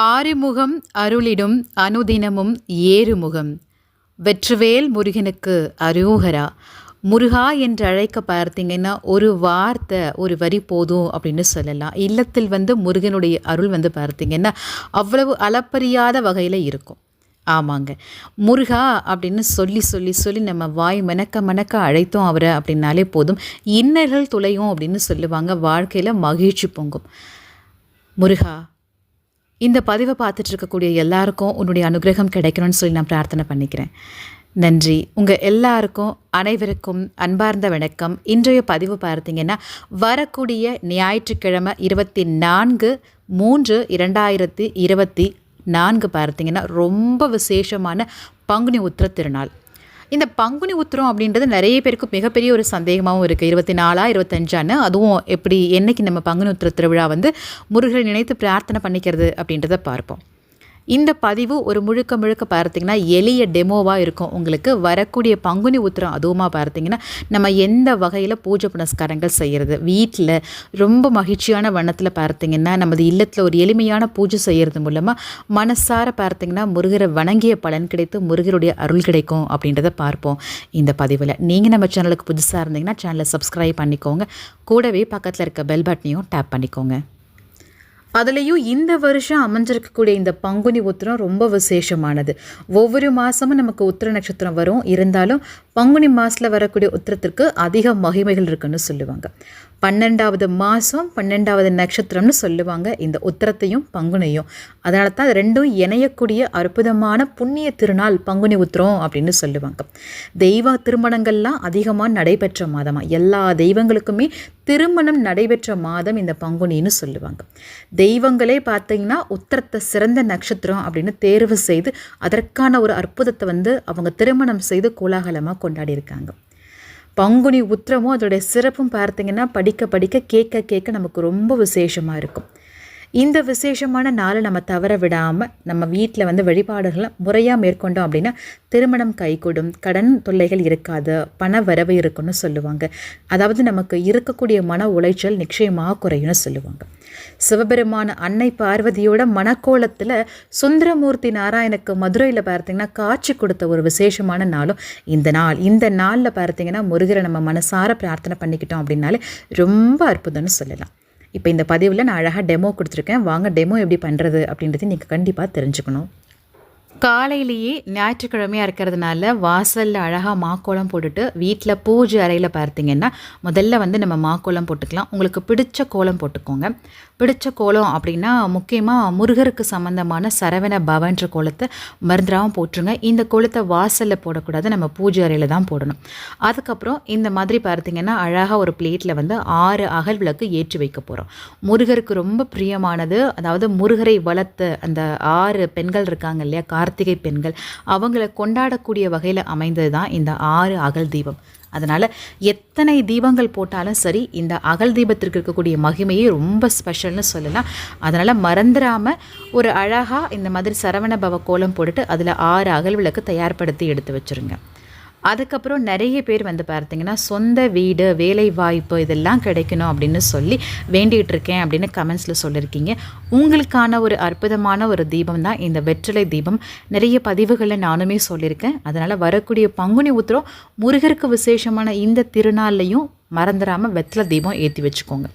ஆறுமுகம் அருளிடும் அனுதினமும் ஏறுமுகம். வெற்றிவேல் முருகனுக்கு அரோகரா முருகா என்று அழைக்க பார்த்தீங்கன்னா ஒரு வார்த்தை ஒரு வரி போதும் அப்படின்னு சொல்லலாம். இல்லத்தில் வந்து முருகனுடைய அருள் வந்து பார்த்தீங்கன்னா அவ்வளவு அளப்பறியாத வகையில் இருக்கும். ஆமாங்க. முருகா அப்படின்னு சொல்லி சொல்லி சொல்லி நம்ம வாய் மணக்க மணக்க அழைத்தோம் அவரை அப்படின்னாலே போதும். இன்னல்கள் துளையும் அப்படின்னு சொல்லுவாங்க. வாழ்க்கையில் மகிழ்ச்சி பொங்கும். முருகா இந்த பதிவை பார்த்துட்டு இருக்கக்கூடிய எல்லாருக்கும் உன்னுடைய அனுகிரகம் கிடைக்கணும்னு சொல்லி நான் பிரார்த்தனை பண்ணிக்கிறேன். நன்றி. உங்கள் எல்லாருக்கும் அனைவருக்கும் அன்பார்ந்த வணக்கம். இன்றைய பதிவு பார்த்தீங்கன்னா வரக்கூடிய ஞாயிற்றுக்கிழமை இருபத்தி நான்கு மூன்று இரண்டாயிரத்தி இருபத்தி நான்கு பார்த்தீங்கன்னா ரொம்ப விசேஷமான பங்குனி உத்திர திருநாள். இந்த பங்குனி உத்திரம் அப்படின்றது நிறைய பேருக்கு மிகப்பெரிய ஒரு சந்தேகமாகவும் இருக்குது இருபத்தி நாலா இருபத்தஞ்சான்னு. அதுவும் எப்படி என்னைக்கு நம்ம பங்குனி உத்திர திருவிழா வந்து முருகரை நினைத்து பிரார்த்தனை பண்ணிக்கிறது அப்படின்றத பார்ப்போம். இந்த பதிவு ஒரு முழுக்க முழுக்க பார்த்தீங்கன்னா எளிய டெமோவாக இருக்கும். உங்களுக்கு வரக்கூடிய பங்குனி உத்திரம் அதுவுமா பார்த்தீங்கன்னா நம்ம எந்த வகையில் பூஜை புனஸ்காரங்கள் செய்கிறது வீட்டில் ரொம்ப மகிழ்ச்சியான வண்ணத்தில் பார்த்தீங்கன்னா நமது இல்லத்தில் ஒரு எளிமையான பூஜை செய்கிறது மூலமாக மனசார பார்த்தீங்கன்னா முருகரை வணங்கிய பலன் கிடைத்து முருகருடைய அருள் கிடைக்கும் அப்படின்றத பார்ப்போம் இந்த பதிவில். நீங்கள் நம்ம சேனலுக்கு புதுசாக இருந்தீங்கன்னா சேனலை சப்ஸ்கிரைப் பண்ணிக்கோங்க. கூடவே பக்கத்தில் இருக்க பெல் பட்டனையும் டேப் பண்ணிக்கோங்க. அதுலேயும் இந்த வருஷம் அமைஞ்சிருக்கக்கூடிய இந்த பங்குனி உத்திரம் ரொம்ப விசேஷமானது. ஒவ்வொரு மாதமும் நமக்கு உத்திர நட்சத்திரம் வரும். இருந்தாலும் பங்குனி மாதத்தில் வரக்கூடிய உத்திரத்திற்கு அதிக மகிமைகள் இருக்குன்னு சொல்லுவாங்க. பன்னெண்டாவது மாதம் பன்னெண்டாவது நட்சத்திரம்னு சொல்லுவாங்க. இந்த உத்திரத்தையும் பங்குனியும். அதனால தான் ரெண்டும் இணையக்கூடிய அற்புதமான புண்ணிய திருநாள் பங்குனி உத்திரம் அப்படின்னு சொல்லுவாங்க. தெய்வ திருமணங்கள்லாம் அதிகமாக நடைபெற்ற மாதமாக எல்லா தெய்வங்களுக்குமே திருமணம் நடைபெற்ற மாதம் இந்த பங்குனின்னு சொல்லுவாங்க. தெய்வங்களே பார்த்தீங்கன்னா உத்திரத்தை சிறந்த நட்சத்திரம் அப்படின்னு தேர்வு செய்து அதற்கான ஒரு அற்புதத்தை வந்து அவங்க திருமணம் செய்து கோலாகலமாக கொண்டாடியிருக்காங்க. பங்குனி உத்திரமும் அதோடைய சிறப்பும் பார்த்தீங்கன்னா படிக்க படிக்க கேட்க கேட்க நமக்கு ரொம்ப விசேஷமாக இருக்கும். இந்த விசேஷமான நாளை நம்ம தவற விடாமல் நம்ம வீட்டில் வந்து வழிபாடுகளை முறையாக மேற்கொண்டோம் அப்படின்னா திருமணம் கைகூடும் கடன் தொல்லைகள் இருக்காது பண வரவு இருக்குன்னு சொல்லுவாங்க. அதாவது நமக்கு இருக்கக்கூடிய மன உளைச்சல் நிச்சயமாக குறையும்னு சொல்லுவாங்க. சிவபெருமான அன்னை பார்வதியோட மனக்கோலத்தில் சுந்தரமூர்த்தி நாராயணுக்கு மதுரையில் பார்த்தீங்கன்னா காட்சி கொடுத்த ஒரு விசேஷமான நாளும் இந்த நாள். இந்த நாளில் பார்த்தீங்கன்னா முருகரை நம்ம மனசார பிரார்த்தனை பண்ணிக்கிட்டோம் அப்படின்னாலே ரொம்ப அற்புதம்னு சொல்லலாம். இப்போ இந்த பதிவில் நான் அழகாக டெமோ கொடுத்துருக்கேன். வாங்க டெமோ எப்படி பண்ணுறது அப்படின்றது நீங்கள் கண்டிப்பாக தெரிஞ்சுக்கணும். காலையிலேயே ஞாயிற்றுக்கிழமையாக இருக்கிறதுனால வாசலில் அழகாக மாக்கோலம் போட்டுட்டு வீட்டில் பூஜை அறையில் பார்த்தீங்கன்னா முதல்ல வந்து நம்ம மாக்கோலம் போட்டுக்கலாம். உங்களுக்கு பிடிச்ச கோலம் போட்டுக்கோங்க. பிடிச்ச கோலம் அப்படின்னா முக்கியமாக முருகருக்கு சம்மந்தமான சரவண பவன்ற கோலத்தை மருந்துராகவும் போட்டுருங்க. இந்த கோலத்தை வாசலில் போடக்கூடாது. நம்ம பூஜை அறையில் தான் போடணும். அதுக்கப்புறம் இந்த மாதிரி பார்த்தீங்கன்னா அழகாக ஒரு பிளேட்டில் வந்து ஆறு அகல் விளக்கு ஏற்றி வைக்க போகிறோம் முருகருக்கு ரொம்ப பிரியமானது. அதாவது முருகரை வளர்த்த அந்த ஆறு பெண்கள் இருக்காங்க இல்லையா? கார்த்திகை பெண்கள். அவங்கள கொண்டாடக்கூடிய வகையில் அமைந்தது தான் இந்த ஆறு அகல் தீபம். அதனால் எத்தனை தீபங்கள் போட்டாலும் சரி இந்த அகல் தீபத்திற்கு இருக்கக்கூடிய மகிமையே ரொம்ப ஸ்பெஷல்னு சொல்லலாம். அதனால் மறந்துடாமல் ஒரு அழகாக இந்த மாதிரி சரவண பவ கோலம் போட்டுட்டு அதில் ஆறு அகல் விளக்கு தயார்படுத்தி எடுத்து வச்சுருங்க. அதுக்கப்புறம் நிறைய பேர் வந்து பார்த்தீங்கன்னா சொந்த வீடு வேலை வாய்ப்பு இதெல்லாம் கிடைக்கணும் அப்படின்னு சொல்லி வேண்டிகிட்டு இருக்கேன் அப்படின்னு கமெண்ட்ஸில் சொல்லியிருக்கீங்க. உங்களுக்கான ஒரு அற்புதமான ஒரு தீபம் தான் இந்த வெற்றிலை தீபம். நிறைய பதிவுகளை நானுமே சொல்லியிருக்கேன். அதனால் வரக்கூடிய பங்குனி உத்திரம் முருகருக்கு விசேஷமான இந்த திருநாள்லையும் மறந்துடாமல் வெற்றிலை தீபம் ஏற்றி வச்சுக்கோங்க.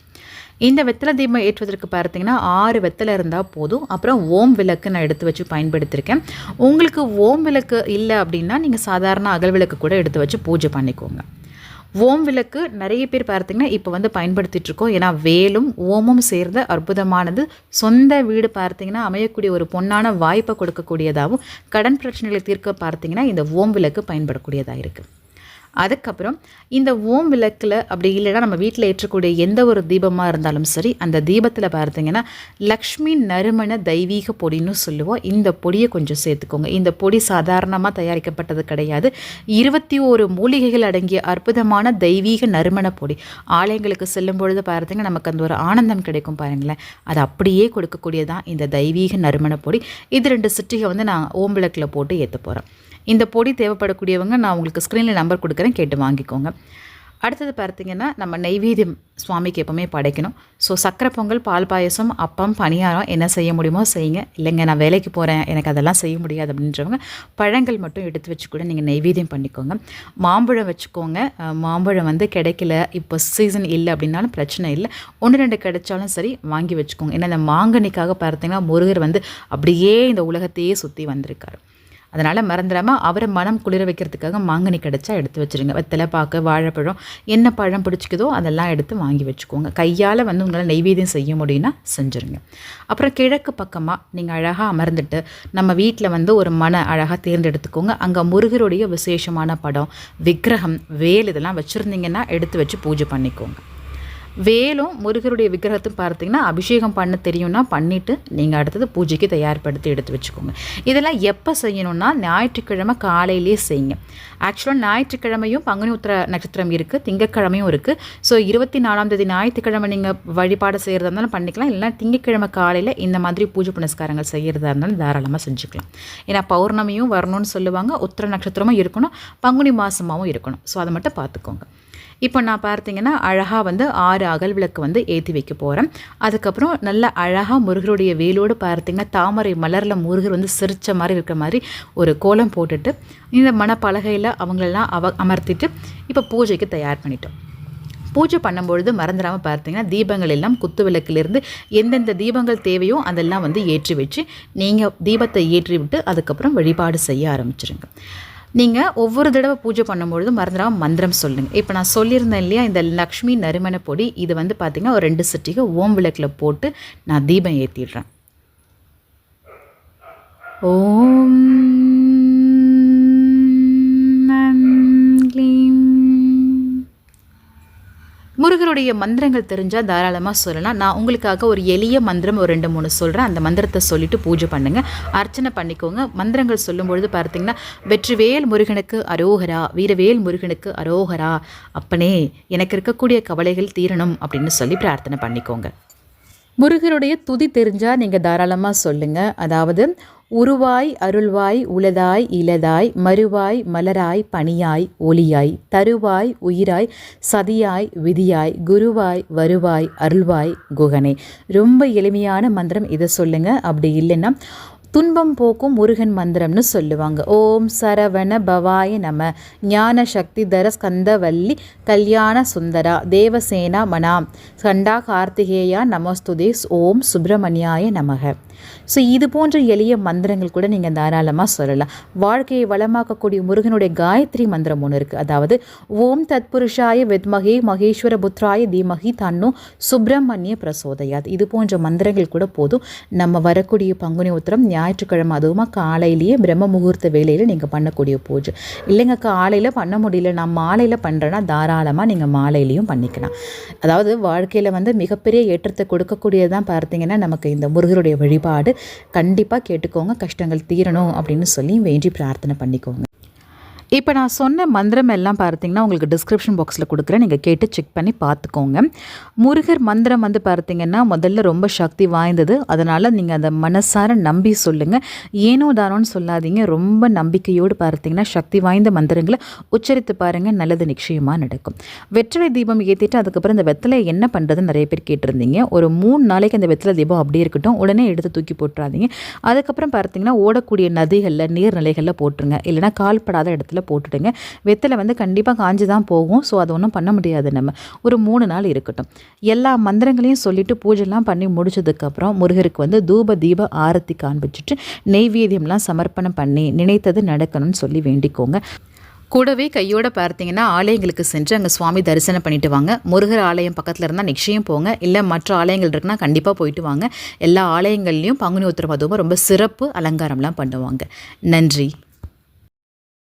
இந்த வெத்தலை தீபம் ஏற்றுவதற்கு பார்த்தீங்கன்னா ஆறு வெத்தலை இருந்தால் போதும். அப்புறம் ஓம் விளக்கு நான் எடுத்து வச்சு பயன்படுத்தியிருக்கேன் உங்களுக்கு ஓம் விளக்கு இல்லை அப்படின்னா நீங்கள் சாதாரண அகல் விளக்கு கூட எடுத்து வச்சு பூஜை பண்ணிக்கோங்க. ஓம் விளக்கு நிறைய பேர் பார்த்தீங்கன்னா இப்போ வந்து பயன்படுத்திகிட்ருக்கோம் ஏன்னா வேலும் ஓமும் சேர்ந்த அற்புதமானது. சொந்த வீடு பார்த்திங்கன்னா அமையக்கூடிய ஒரு பொன்னான வாய்ப்பை கொடுக்கக்கூடியதாகவும் கடன் பிரச்சனைகளை தீர்க்க பார்த்தீங்கன்னா இந்த ஓம் விளக்கு பயன்படக்கூடியதாக இருக்குது அதுக்கப்புறம் இந்த ஓம் விளக்கில் அப்படி இல்லைன்னா நம்ம வீட்டில் ஏற்றக்கூடிய எந்த ஒரு தீபமாக இருந்தாலும் சரி அந்த தீபத்தில் பார்த்தீங்கன்னா லக்ஷ்மி நறுமண தெய்வீக பொடின்னு சொல்லுவோம். இந்த பொடியை கொஞ்சம் சேர்த்துக்கோங்க. இந்த பொடி சாதாரணமாக தயாரிக்கப்பட்டது கிடையாது. இருபத்தி ஓரு மூலிகைகள் அடங்கிய அற்புதமான தெய்வீக நறுமண பொடி. ஆலயங்களுக்கு செல்லும் பொழுது பார்த்தீங்கன்னா நமக்கு அந்த ஒரு ஆனந்தம் கிடைக்கும் பாருங்களேன். அது அப்படியே கொடுக்கக்கூடியதான் இந்த தெய்வீக நறுமண பொடி. இது ரெண்டு சிட்டிகை வந்து நான் ஓம் விளக்கில் போட்டு ஏற்ற போகிறேன் இந்த பொடி தேவைப்படக்கூடியவங்க நான் உங்களுக்கு ஸ்க்ரீனில் நம்பர் கொடுக்குறேன். கேட்டு வாங்கிக்கோங்க. அடுத்தது பார்த்தீங்கன்னா நம்ம நெய்வேத்தியம் சுவாமிக்கு எப்போவுமே படைக்கணும். ஸோ சக்கரை பொங்கல் பால் பாயசம் அப்பம் பணியாரம் என்ன செய்ய முடியுமோ செய்யுங்க. இல்லைங்க நான் வேலைக்கு போகிறேன் எனக்கு அதெல்லாம் செய்ய முடியாது அப்படின்றவங்க பழங்கள் மட்டும் எடுத்து வச்சு கூட நீங்கள் நெய்வேத்தியம் பண்ணிக்கோங்க. மாம்பழம் வச்சுக்கோங்க. மாம்பழம் வந்து கிடைக்கல இப்போ சீசன் இல்லை அப்படின்னாலும் பிரச்சனை இல்லை. ஒன்று ரெண்டு கிடைச்சாலும் சரி வாங்கி வச்சுக்கோங்க. ஏன்னா இந்த மாங்கனிக்காக பார்த்தீங்கன்னா முருகர் வந்து அப்படியே இந்த உலகத்தையே சுற்றி வந்திருக்காரு. அதனால் மறந்துடாமல் அவரை மனம் குளிர வைக்கிறதுக்காக மாங்கனி கிடச்சா எடுத்து வச்சுருங்க. வெத்தலை பாக்கு வாழைப்பழம் என்ன பழம் பிடிச்சிக்குதோ அதெல்லாம் எடுத்து வாங்கி வச்சுக்கோங்க. கையால் வந்து உங்களால் நெய்வேதியம் செய்ய முடியும்னா செஞ்சுருங்க. அப்புறம் கிழக்கு பக்கமாக நீங்கள் அழகாக அமர்ந்துட்டு நம்ம வீட்டில் வந்து ஒரு மன அழகாக தேர்ந்தெடுத்துக்கோங்க. அங்கே முருகருடைய விசேஷமான படம் விக்கிரகம் வேல் இதெல்லாம் வச்சுருந்தீங்கன்னா எடுத்து வச்சு பூஜை பண்ணிக்கோங்க. வேலும் முருகருடைய விக்கிரகத்தும் பார்த்தீங்கன்னா அபிஷேகம் பண்ண தெரியும்னா பண்ணிவிட்டு நீங்கள் அடுத்தது பூஜைக்கு தயார்படுத்தி எடுத்து வச்சுக்கோங்க. இதெல்லாம் எப்போ செய்யணும்னா ஞாயிற்றுக்கிழமை காலையிலே செய்யுங்க. ஆக்சுவலாக ஞாயிற்றுக்கிழமையும் பங்குனி உத்திர நட்சத்திரம் இருக்குது திங்கக்கிழமையும் இருக்குது ஸோ இருபத்தி நாலாம் தேதி ஞாயிற்றுக்கிழமை நீங்கள் வழிபாடு செய்கிறதா இருந்தாலும் பண்ணிக்கலாம். இல்லைனா திங்கக்கிழமை காலையில் இந்த மாதிரி பூஜை புனஸ்காரங்கள் செய்கிறதா இருந்தாலும் தாராளமாக செஞ்சுக்கலாம். ஏன்னா பௌர்ணமியும் வரணும்னு சொல்லுவாங்க உத்திர நட்சத்திரமும் இருக்கணும் பங்குனி மாதமாகவும் இருக்கணும். ஸோ அதை மட்டும் பார்த்துக்கோங்க. இப்போ நான் பார்த்தீங்கன்னா அழகாக வந்து ஆறு அகல் விளக்கு வந்து ஏற்றி வைக்க போகிறேன் அதுக்கப்புறம் நல்ல அழகாக முருகருடைய வேலோடு பார்த்தீங்கன்னா தாமரை மலரில் முருகர் வந்து சிரிச்ச மாதிரி இருக்கிற மாதிரி ஒரு கோலம் போட்டுட்டு இந்த மணப்பலகையில் அவங்களெல்லாம் அவ அமர்த்திட்டு இப்போ பூஜைக்கு தயார் பண்ணிட்டோம். பூஜை பண்ணும்பொழுது மறந்துடாமல் பார்த்தீங்கன்னா தீபங்கள் எல்லாம் குத்து விளக்கிலிருந்து எந்தெந்த தீபங்கள் தேவையோ அதெல்லாம் வந்து ஏற்றி வச்சு நீங்கள் தீபத்தை ஏற்றி விட்டு அதுக்கப்புறம் வழிபாடு செய்ய ஆரம்பிச்சிருங்க. நீங்கள் ஒவ்வொரு தடவை பூஜை பண்ணும்பொழுது மறந்துடாமல் மந்திரம் சொல்லுங்கள் இப்போ நான் சொல்லியிருந்தேன் இல்லையா இந்த லக்ஷ்மி நறுமண பொடி இது வந்து பார்த்திங்கன்னா ஒரு ரெண்டு சிட்டிக்கு ஓம் விளக்கில் போட்டு நான் தீபம் ஏற்றிடுறேன் ஓம் முருகருடைய மந்திரங்கள் தெரிஞ்சால் தாராளமாக சொல்லலாம். நான் உங்களுக்காக ஒரு எளிய மந்திரம் ஒரு ரெண்டு மூணு சொல்கிறேன் அந்த மந்திரத்தை சொல்லிட்டு பூஜை பண்ணுங்கள் அர்ச்சனை பண்ணிக்கோங்க. மந்திரங்கள் சொல்லும்பொழுது பார்த்தீங்கன்னா வெற்றிவேல் முருகனுக்கு அரோகரா வீரவேல் முருகனுக்கு அரோகரா அப்பனே எனக்கு இருக்கக்கூடிய கவலைகள் தீரணும் அப்படின்னு சொல்லி பிரார்த்தனை பண்ணிக்கோங்க. முருகருடைய துதி தெரிஞ்சால் நீங்கள் தாராளமாக சொல்லுங்கள் அதாவது உருவாய் அருள்வாய் உளதாய் இலதாய் மறுவாய் மலராய் பணியாய் ஒளியாய் தருவாய் உயிராய் சதியாய் விதியாய் குருவாய் வருவாய் அருள்வாய் குகனே. ரொம்ப எளிமையான மந்திரம் இதை சொல்லுங்கள் அப்படி இல்லைன்னா துன்பம் போக்கும் முருகன் மந்திரம்னு சொல்லுவாங்க. ஓம் சரவண பவாய நம. ஞான சக்தி தர ஸ்கந்தவல்லி. கல்யாண சுந்தரா. தேவசேனா மனாம். கண்டா கார்த்திகேயா நமஸ்துதே. ஓம் சுப்பிரமணியாய நமக. ஸோ இது போன்ற எளிய மந்திரங்கள் கூட நீங்கள் தாராளமாக சொல்லலாம். வாழ்க்கையை வளமாக்கக்கூடிய முருகனுடைய காயத்ரி மந்திரம் ஒன்று இருக்குது அதாவது ஓம் தத்புருஷாய வித்மகே மகேஸ்வர புத்ராய தீமகி தன்னு சுப்பிரமணிய பிரசோதயாத். இது போன்ற மந்திரங்கள் கூட போதும். நம்ம வரக்கூடிய பங்குனி உத்தரம் ஞாயிற்றுக்கிழமை அதுவும் காலையிலேயே பிரம்ம முகூர்த்த வேலையில் நீங்கள் பண்ணக்கூடிய பூஜை. இல்லைங்க காலையில் பண்ண முடியல. நான் மாலையில் பண்ணுறேன்னா தாராளமாக நீங்கள் மாலையிலையும் பண்ணிக்கலாம். அதாவது வாழ்க்கையில் வந்து மிகப்பெரிய ஏற்றத்தை கொடுக்கக்கூடியதான் பார்த்தீங்கன்னா நமக்கு இந்த முருகருடைய வழிபாடு. கண்டிப்பாக கேட்டுக்கோங்க. கஷ்டங்கள் தீரணும் அப்படின்னு சொல்லி வேண்டி பிரார்த்தனை பண்ணிக்கோங்க. இப்போ நான் சொன்ன மந்திரம் எல்லாம் பார்த்தீங்கன்னா உங்களுக்கு டிஸ்கிரிப்ஷன் பாக்ஸில் கொடுக்குறேன். நீங்கள் கேட்டு செக் பண்ணி பார்த்துக்கோங்க. முருகர் மந்திரம் வந்து பார்த்தீங்கன்னா முதல்ல ரொம்ப சக்தி வாய்ந்தது. அதனால் நீங்கள் அதை மனசார நம்பி சொல்லுங்கள் ஏனோ தானோன்னு சொல்லாதீங்க. ரொம்ப நம்பிக்கையோடு பார்த்தீங்கன்னா சக்தி வாய்ந்த மந்திரங்களை உச்சரித்து பாருங்கள் நல்லது நிச்சயமாக நடக்கும். வெற்றிலை தீபம் ஏற்றிட்டு அதுக்கப்புறம் இந்த வெத்தலை என்ன பண்ணுறதுன்னு நிறைய பேர் கேட்டிருந்தீங்க. ஒரு மூணு நாளைக்கு அந்த வெத்தலை தீபம் அப்படியே இருக்கட்டும். உடனே எடுத்து தூக்கி போட்டுறாதீங்க. அதுக்கப்புறம் பார்த்தீங்கன்னா ஓடக்கூடிய நதிகளில் நீர்நிலைகளில் போட்டுருங்க. இல்லைனா கால்படாத இடத்துல போட்டுடுங்க. வெத்தலை வந்து கண்டிப்பாக காஞ்சி தான் போகும். ஸோ அது ஒன்றும் பண்ண முடியாது நம்ம. ஒரு மூணு நாள் இருக்கட்டும். எல்லா மந்திரங்களையும் சொல்லிவிட்டு பூஜைலாம் பண்ணி முடிச்சதுக்கப்புறம் முருகருக்கு வந்து தூப தீப ஆரத்தி காண்பிச்சுட்டு நெய்வேதியம்லாம் சமர்ப்பணம் பண்ணி நினைத்தது நடக்கணும்னு சொல்லி வேண்டிக்கோங்க. கூடவே கையோட பார்த்தீங்கன்னா ஆலயங்களுக்கு சென்று அங்கே சுவாமி தரிசனம் பண்ணிட்டு வாங்க. முருகர் ஆலயம் பக்கத்தில் இருந்தால் நிச்சயம் போங்க. இல்லை மற்ற ஆலயங்கள் இருக்குன்னா கண்டிப்பாக போயிட்டு வாங்க. எல்லா ஆலயங்கள்லேயும் பங்குனி உத்திரவாதமும் ரொம்ப சிறப்பு அலங்காரம்லாம் பண்ணுவாங்க. நன்றி.